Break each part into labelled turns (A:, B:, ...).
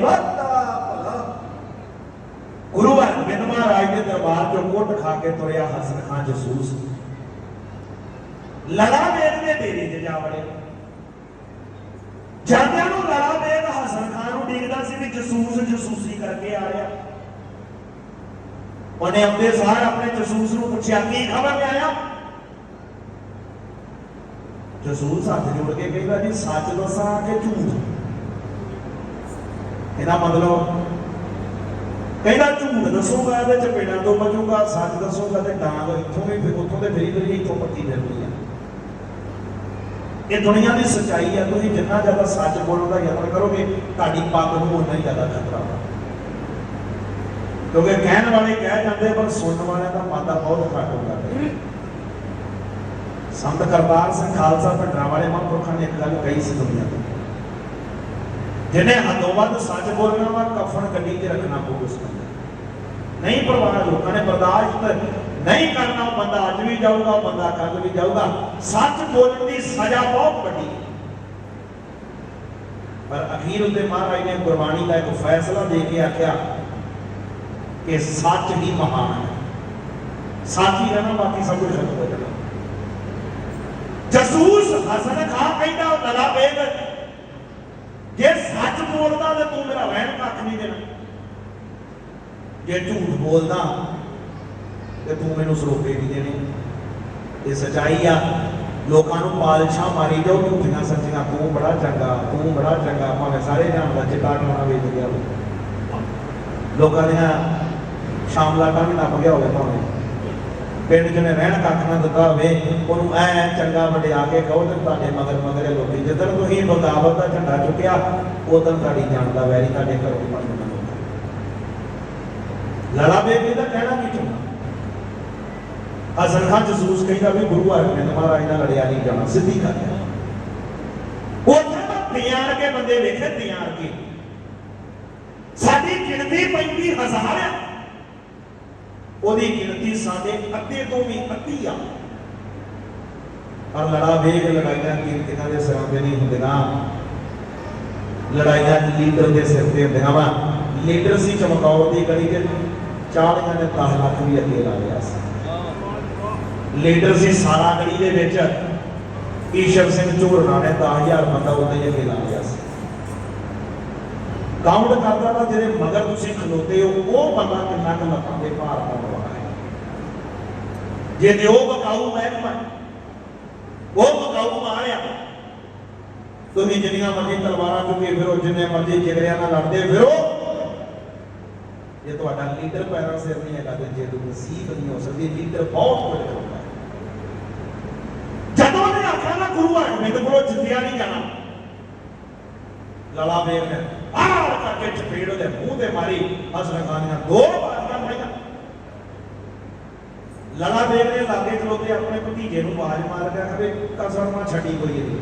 A: ਵਾਦਾ ਭਲਾ। ਗੁਰੂ ਹਰਗੋਬਿੰਦ ਮਹਾਰਾਜ ਦੇ ਦਰਬਾਰ ਚੋਂ ਕੁੱਟ ਖਾ ਕੇ ਤੁਰਿਆ ਹਸਨ ਖਾਂ ਜਸੂਸ। ਲੜਾ ਵੇਦ ਦੇ ਡੇਰੇ ਤੇ ਜਾ ਵੜੇ। ਜਾਂਦਿਆਂ ਨੂੰ ਲੜਾ ਵੇਦ ਹਸਨ ਖਾਂ ਨੂੰ ਡਿੱਗਦਾ ਸੀ ਵੀ ਜਸੂਸ ਜਸੂਸੀ ਕਰਕੇ ਆ ਰਿਹਾ। ਉਹਨੇ ਆਉਂਦੇ ਸਾਰ ਆਪਣੇ ਜਸੂਸ ਨੂੰ ਪੁੱਛਿਆ, ਕੀ ਖਬਰ ਲੈ ਆਇਆ ਜਸੂਸ ਹੱਥ ਜੋੜ ਕੇ ਕਹਿੰਦਾ, ਜੀ ਸੱਚ ਦੱਸਾਂ ਕਿ ਝੂਠ? ਇਹਦਾ ਮਤਲਬ ਕਹਿੰਦਾ ਝੂਠ ਦੱਸੂਗਾ, ਇਹਦੇ ਚਪੇੜਾਂ ਤੋਂ ਬਚੂਗਾ ਸੱਚ ਦੱਸੂਗਾ ਤੇ ਡਾਂਗ ਇੱਥੋਂ ਵੀ ਫਿਰ ਉੱਥੋਂ ਦੇ ਫਰੀ ਫਰੀ ਇੱਥੋਂ ਪੱਟੀ ਫਿਰਨੀ ਆ। ਇਹ ਦੁਨੀਆ ਦੀ ਸੱਚਾਈ ਆ, ਤੁਸੀਂ ਜਿੰਨਾ ਜ਼ਿਆਦਾ ਸੱਚ ਬੋਲਣ ਦਾ ਯਤਨ ਕਰੋਗੇ, ਤੁਹਾਡੀ ਪੱਗ ਨੂੰ ਉਨਾ ਹੀ ਜ਼ਿਆਦਾ ਖਤਰਾ ਵਾ ਕਿਉਂਕਿ ਕਹਿਣ ਵਾਲੇ ਕਹਿ ਜਾਂਦੇ, ਪਰ ਸੁਣਨ ਵਾਲਿਆਂ ਦਾ ਮਾਦਾ ਬਹੁਤ ਘੱਟ ਹੁੰਦਾ। ਹੈ ਸੰਤ ਕਰਤਾਰ ਸਿੰਘ ਖਾਲਸਾ ਭੰਡਰਾ ਵਾਲੇ ਮਹਾਂਪੁਰਖਾਂ ਨੇ ਇੱਕ ਗੱਲ ਕਹੀ ਸੀ ਦੁਨੀਆ ਤੋਂ। ਜਿਹਨੇ ਹੱਦੋਂ ਵੱਧ ਸੱਚ ਬੋਲਣਾ ਵਾ, ਕਫਨ ਗੱਡੀ 'ਚ ਰੱਖਣਾ ਪਊ ਉਸ ਬੰਦੇ ਨਹੀਂ ਪਰਵਾਹ ਲੋਕਾਂ ਨੇ ਬਰਦਾਸ਼ਤ ਨਹੀਂ ਕਰਨਾ, ਉਹ ਬੰਦਾ ਅੱਜ ਵੀ ਜਾਊਗਾ ਬੰਦਾ ਕੱਲ ਵੀ ਜਾਊਗਾ। ਸੱਚ ਬੋਲਣ ਦੀ ਸਜ਼ਾ ਬਹੁਤ ਵੱਡੀ ਪਰ ਅਖੀਰ ਉੱਤੇ ਮਹਾਰਾਜ ਨੇ ਗੁਰਬਾਣੀ ਦਾ ਇੱਕ ਫੈਸਲਾ ਦੇ ਕੇ ਆਖਿਆ ਕਿ ਸੱਚ ਹੀ ਮਹਾਨ ਹੈ। ਸੱਚ ਹੀ ਰਹਿਣਾ, ਬਾਕੀ ਸਭ ਕੁਝ ਖਤਮ ਹੋ ਜਾਣਾ। ਜਸੂਸ ਹਸਨ ਖਾਂ ਕਹਿੰਦਾ, ਉਹ ਲੜਾ ਜੇ ਸੱਚ ਬੋਲਦਾ ਤੇ ਤੂੰ ਮੇਰਾ ਰਹਿਣ ਕੱਖ ਨਹੀਂ ਦੇਣਾ। ਜੇ ਝੂਠ ਬੋਲਦਾ ਤੇ ਤੂੰ ਮੈਨੂੰ ਸਰੋਪੇ ਨਹੀਂ ਦੇਣੇ। ਇਹ ਸਚਾਈ ਆ। ਲੋਕਾਂ ਨੂੰ ਪਾਲਸ਼ਾਂ ਮਾਰੀ ਜਾਓ, ਝੂਠੀਆਂ ਸੱਚੀਆਂ। ਤੂੰ ਬੜਾ ਚੰਗਾ, ਤੂੰ ਬੜਾ ਚੰਗਾ। ਭਾਵੇਂ ਸਾਰੇ ਜਾਣਦਾ ਚਿੱਟਾ ਟੋਣਾ ਵੇਚ ਗਿਆ ਲੋਕਾਂ ਦੀਆਂ ਸ਼ਾਮਲਾਟਾਂ ਵੀ ਨੱਪ ਗਿਆ ਹੋਵੇ ਭਾਵੇਂ। ਪਿੰਡ ਜਿਹਨੇ ਰਹਿਣ ਕੱਖ ਨਾ ਦਿੱਤਾ ਹੋਵੇ, ਉਹਨੂੰ ਐ ਚੰਗਾ ਵਡਿਆ ਕੇ ਕਹੋ ਤੇ ਤੁਹਾਡੇ ਮਗਰ ਮਗਰ ਲੋਕੀ ਜਿੱਦਣ ਤੁਸੀਂ ਬਗਾਵਤ ਦਾ ਝੰਡਾ ਚੁੱਕਿਆ, ਉਦੋਂ ਤੁਹਾਡੀ ਜਾਨ ਦਾ ਵੈਰੀ ਤੁਹਾਡੇ ਘਰੋਂ ਹੀ ਪੜਨਾ ਲੜਾ ਬੇਬੀ ਦਾ ਕਹਿਣਾ ਕੀ ਚੁੱਕਾ ਅਸਲ ਖਾਨ ਜਸੂਸ ਕਹਿੰਦਾ ਵੀ ਗੁਰੂ ਹਰਗੋਬਿੰਦ ਮਹਾਰਾਜ ਨਾਲ ਲੜਿਆ ਨਹੀਂ ਜਾਣਾ, ਸਿੱਧੀ ਗੱਲ ਹੈ। ਉੱਥੇ ਤਾਂ ਤਿਆਰ ਕੇ ਬੰਦੇ ਵੇਖੇ, ਤਿਆਰ ਕੇ। ਸਾਡੀ ਗਿਣਤੀ 35000 ਆ। ਉਹਦੀ ਗਿਣਤੀ ਸਾਡੇ ਅੱਧੇ ਤੋਂ ਵੀ ਅੱਧੀ ਆ। ਪਰ ਲੜਾ ਵੇਗ ਲੜਾਈਆਂ ਕੀਰਤੀਆਂ ਦੇ ਸਿਰਾਂ ਤੇ ਨਹੀਂ ਹੁੰਦੀਆਂ ਲੜਾਈਆਂ ਲੀਡਰ ਦੇ ਸਿਰ ਤੇ ਹੁੰਦੀਆਂ ਵਾ। ਲੀਡਰ ਸੀ ਚਮਕੌਰ ਦੀ ਗਲੀ ਦੇ ਚਾੜੀਆਂ ਨੇ 10 ਲੱਖ ਵੀ ਅੱਗੇ ਲਾ ਲਿਆ ਸੀ। ਲੀਡਰ ਸੀ ਸਾਰਾ ਗਲੀ ਦੇ ਵਿੱਚ। ਈਸ਼ਰ ਸਿੰਘ ਝੋਰਨਾ ਨੇ 10000 ਬੰਦਾ ਉਹਦੇ ਅੱਗੇ ਲਾ ਲਿਆ ਸੀ। ਕਾਊਂਟ ਕਰਦਾ ਤਾਂ ਜਿਹੜੇ ਮਗਰ ਤੁਸੀਂ ਖਲੋਤੇ ਹੋ, ਉਹ ਬੰਦਾ ਕਿੰਨਾ ਕੁ ਲੱਤਾਂ ਦੇ ਭਾਰ ਪਾਉਣ ਵਾਲਾ ਹੈ। ਜੇ ਦਿਓ ਬਕਾਊ ਮਹਿਕਮਾ ਉਹ ਬਕਾਊ ਮਾਰਿਆ, ਤੁਸੀਂ ਜਿੰਨੀਆਂ ਮਰਜ਼ੀ ਤਲਵਾਰਾਂ ਚੁੱਕੇ ਫਿਰੋ, ਜਿੰਨੇ ਮਰਜ਼ੀ ਜਿਗਰਿਆਂ ਨਾਲ ਲੜਦੇ ਫਿਰੋ। ਜੇ ਤੁਹਾਡਾ ਲੀਡਰ ਪੈਰਾਂ ਸਿਰ ਨਹੀਂ ਹੈਗਾ, ਤੇ ਜੇ ਤੁਸੀਂ ਨਸੀਬ ਨਹੀਂ ਹੋ ਸਕਦੀ, ਲੀਡਰ ਬਹੁਤ ਕੁਝ ਕਰਦਾ ਹੈ। ਜਦੋਂ ਉਹਨੇ ਆਖਿਆ ਨਾ ਗੁਰੂ ਹਰਗੋਬਿੰਦ ਕੋਲੋਂ ਜਿੱਤਿਆ ਨਹੀਂ ਜਾਣਾ ਲੜਾ ਵੇਖ ਨੇ ਆੜ ਕਰਕੇ ਚਪੇੜ ਉਹਦੇ ਮੂੰਹ ਤੇ ਮਾਰੀ ਹਸਨ ਖਾਨ ਨੇ ਦੋ ਬਾਰੀਆਂ ਪਈਆਂ ਲੜਾ ਵੇਖ ਨੇ ਲਾਗੇ ਖਲੋਤੇ ਆਪਣੇ ਭਤੀਜੇ ਨੂੰ ਆਵਾਜ਼ ਮਾਰ ਕੇ ਕਹੇ ਕਸਰ ਨਾ ਛੱਡੀ ਕੋਈ ਇਹਦੀ।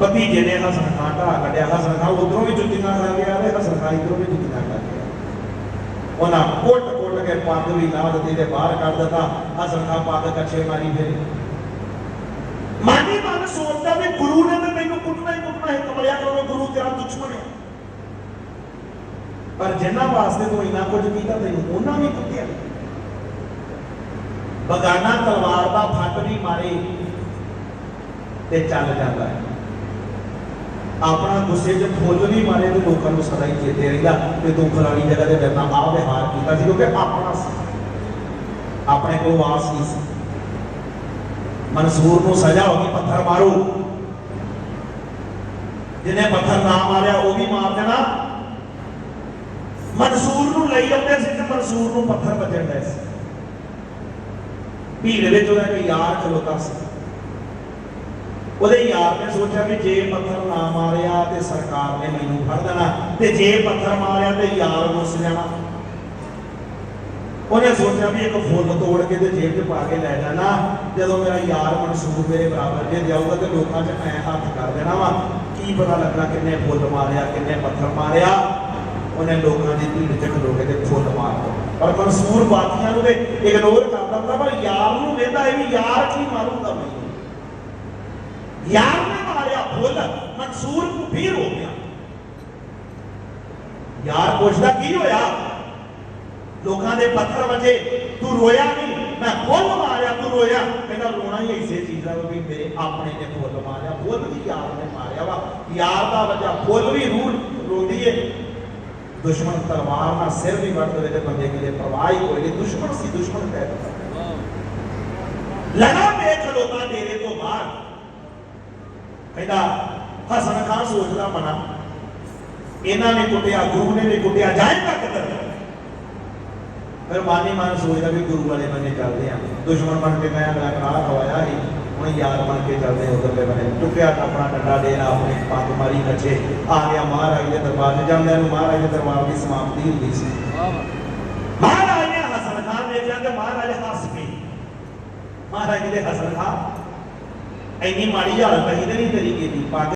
A: ਭਤੀਜੇ ਨੇ ਹਸਨ ਖਾਨ ਢਾ ਕੱਢਿਆ ਹਸਨ ਖਾਨ ਉਧਰੋਂ ਵੀ ਜੁੱਤੀਆਂ ਖਾ ਗਿਆ ਤੇ ਹਸਨ ਖਾਨ ਇਧਰੋਂ ਵੀ ਜੁੱਤੀਆਂ ਖਾ ਗਿਆ ਉਹਨਾਂ ਕੋਟ ਕੋਟ ਕੇ ਪੱਗ ਵੀ ਲਾ ਦਿੱਤੀ ਤੇ ਬਾਹਰ ਕੱਢ ਦਿੱਤਾ। ਹਸਨ ਖਾਨ ਪੱਗ ਕੱਛੇ ਮਾਰੀ ਫਿਰ। ਮਾਨੀ ਮਨ ਸੋਚਦਾ ਵੀ ਗੁਰੂ ਨੇ ਤੇ ਮੈਨੂੰ ਕੁੱਟਣਾ ਹੀ ਕੁੱਟਣਾ ਹੈ ਕਮਲਿਆ ਕਰੋ ਗੁਰੂ ਤੇਰਾ ਦੁਸ਼ਮਣ ਹੈ ਪਰ ਜਿਨ੍ਹਾਂ ਵਾਸਤੇ ਤੂੰ ਇੰਨਾ ਕੁਝ ਕੀਤਾ ਤੈਨੂੰ ਉਹਨਾਂ ਵੀ ਕੁੱਟਿਆ। ਬਗਾਨਾ ਤਲਵਾਰ ਦਾ ਫੱਟ ਵੀ ਮਾਰੇ ਤੇ ਚੱਲ ਜਾਂਦਾ ਹੈ। ਆਪਣਾ ਗੁੱਸੇ 'ਚ ਫੁੱਲ ਵੀ ਮਾਰੇ ਤੇ ਲੋਕਾਂ ਨੂੰ ਸਦਾ ਹੀ ਚੇਤੇ ਰਹਿੰਦਾ ਕਿ ਤੂੰ ਫਲਾਣੀ ਜਗ੍ਹਾ ਤੇ ਮੇਰੇ ਆਹ ਵਿਹਾਰ ਕੀਤਾ ਸੀ ਕਿਉਂਕਿ ਆਪਣਾ ਸੀ। ਆਪਣੇ ਕੋਲ ਵਾਸ ਨਹੀਂ ਸੀ। ਮਨਸੂਰ ਨੂੰ ਸਜ਼ਾ ਹੋ ਗਈ, ਪੱਥਰ ਮਾਰੋ। ਜਿਹਨੇ ਪੱਥਰ ਨਾ ਮਾਰਿਆ, ਉਹ ਵੀ ਮਾਰ ਦੇਣਾ। ਮਨਸੂਰ ਨੂੰ ਲਈ ਆਉਂਦੇ ਸੀ ਤੇ ਮਨਸੂਰ ਨੂੰ ਪੱਥਰ ਵੱਜਣ ਡਿਆ ਸੀ। ਭੀੜ ਵਿੱਚ ਉਹਦਾ ਇੱਕ ਯਾਰ ਖਲੋਤਾ ਸੀ। ਉਹਦੇ ਯਾਰ ਨੇ ਸੋਚਿਆ ਵੀ ਜੇ ਪੱਥਰ ਨਾ ਮਾਰਿਆ ਤੇ ਸਰਕਾਰ ਨੇ ਮੈਨੂੰ ਫੜ ਦੇਣਾ ਤੇ ਜੇ ਪੱਥਰ ਮਾਰਿਆ ਤੇ ਯਾਰ ਮੁੱਸ ਜਾਣਾ। ਉਹਨੇ ਸੋਚਿਆ ਵੀ ਇੱਕ ਫੁੱਲ ਤੋੜ ਕੇ ਤੇ ਜੇਬ 'ਚ ਪਾ ਕੇ ਲੈ ਜਾਣਾ। ਜਦੋਂ ਮੇਰਾ ਯਾਰ ਮਨਸੂਰ ਮੇਰੇ ਬਰਾਬਰ ਜੇ ਜਾਊਗਾ ਤੇ ਲੋਕਾਂ 'ਚ ਐ ਹੱਥ ਕਰ ਦੇਣਾ ਵਾ। ਕੀ ਪਤਾ ਲੱਗਣਾ ਕਿੰਨੇ ਫੁੱਲ ਮਾਰਿਆ, ਕਿੰਨੇ ਪੱਥਰ ਮਾਰਿਆ। ਉਹਨੇ ਲੋਕਾਂ ਦੀ ਭੀੜ 'ਚ ਖਲੋ ਕੇ ਤੇ ਫੁੱਲ ਮਾਰ ਪਰ ਮਨਸੂਰ ਬਾਕੀਆਂ ਨੂੰ ਤੇ ਇਗਨੋਰ ਕਰਦਾ ਹੁੰਦਾ, ਪਰ ਯਾਰ ਨੂੰ ਵੇਂਦਾ ਇਹ ਵੀ ਯਾਰ ਕੀ ਮਾਰੂਗਾ ਮੈਨੂੰ ਯਾਰ ਨੇ ਮਾਰਿਆ ਫੁੱਲ, ਮਨਸੂਰ ਨੂੰ ਹੋ ਗਿਆ। ਯਾਰ ਪੁੱਛਦਾ ਕੀ ਹੋਇਆ? ਲੋਕਾਂ ਦੇ ਪੱਥਰ ਵਜੇ, ਤੂੰ ਰੋਇਆ ਨਹੀਂ? ਮੈਂ ਫੁੱਲ ਮਾਰਿਆ, ਤੂੰ ਰੋਇਆ? ਕਹਿੰਦਾ, ਰੋਣਾ ਹੀ ਇਸੇ ਚੀਜ਼ ਦਾ ਵੀ ਮੇਰੇ ਆਪਣੇ ਨੇ ਫੁੱਲ ਮਾਰਿਆ। ਫੁੱਲ ਵੀ ਯਾਰ ਨੇ ਮਾਰਿਆ ਵਾ। ਯਾਰ ਦਾ ਵਜਾ ਫੁੱਲ ਵੀ ਰੂਹ ਰੋਂਦੀ ਏ। ਦੁਸ਼ਮਣ ਤਲਵਾਰ ਨਾਲ ਸਿਰ ਵੀ ਵੱਢ ਦੇਵੇ ਤੇ ਬੰਦੇ ਕਿਤੇ ਪਰਵਾਹ ਹੀ ਕੋਈ ਨਹੀਂ ਦੁਸ਼ਮਣ ਸੀ ਦੁਸ਼ਮਣ ਕਹਿ ਦਿੱਤਾ ਲਗਾ ਵੇਚ ਲੋਕਾਂ ਡੇਰੇ ਤੋਂ ਬਾਹਰ ਕਹਿੰਦਾ ਹਸਨ ਖਾਨ ਸੋਚਦਾ ਮਨਾ ਇਹਨਾਂ ਨੇ ਕੁੱਟਿਆ ਗੁਰੂ ਨੇ ਫਿਰ ਮਾਨੀ ਮਾਨ ਸੋਚਦਾ ਵੀ ਗੁਰੂ ਵਾਲੇ ਬੰਨੇ ਚੱਲਦੇ ਆ। ਦੁਸ਼ਮਣ ਬਣ ਕੇ ਮੈਂ ਅਗਲਾ ਕਰਾਹ ਖਵਾਇਆ ਸੀ ਹੁਣ ਯਾਰ ਬਣ ਕੇ ਚੱਲਦੇ ਉਧਰਲੇ ਬੰਨੇ। ਚੁੱਕਿਆ ਆਪਣਾ ਡੰਡਾ ਡੇਰਾ ਆਪਣੀ ਪੱਗ ਮਾਰੀ ਨੱਚੇ। ਆ ਗਿਆ ਮਹਾਰਾਜ ਦੇ ਦਰਬਾਰ 'ਚ ਜਾਂਦਿਆਂ ਨੂੰ ਮਹਾਰਾਜ ਦੇ ਦਰਬਾਰ ਦੀ ਸਮਾਪਤੀ ਹੁੰਦੀ ਸੀ। ਮਹਾਰਾਜ ਨੇ ਹਸਨ ਖਾਨ ਨੇ ਜਾਂਦੇ ਮਹਾਰਾਜ ਹੱਸ ਪਏ ਮਹਾਰਾਜ ਦੇ ਹਸਨ ਖਾਨ ਇੰਨੀ ਮਾੜੀ ਹਾਲਤ ਨਹੀਂ ਤੇ ਨਹੀਂ ਤੇਰੀ ਕੀਤੀ। ਪੱਗ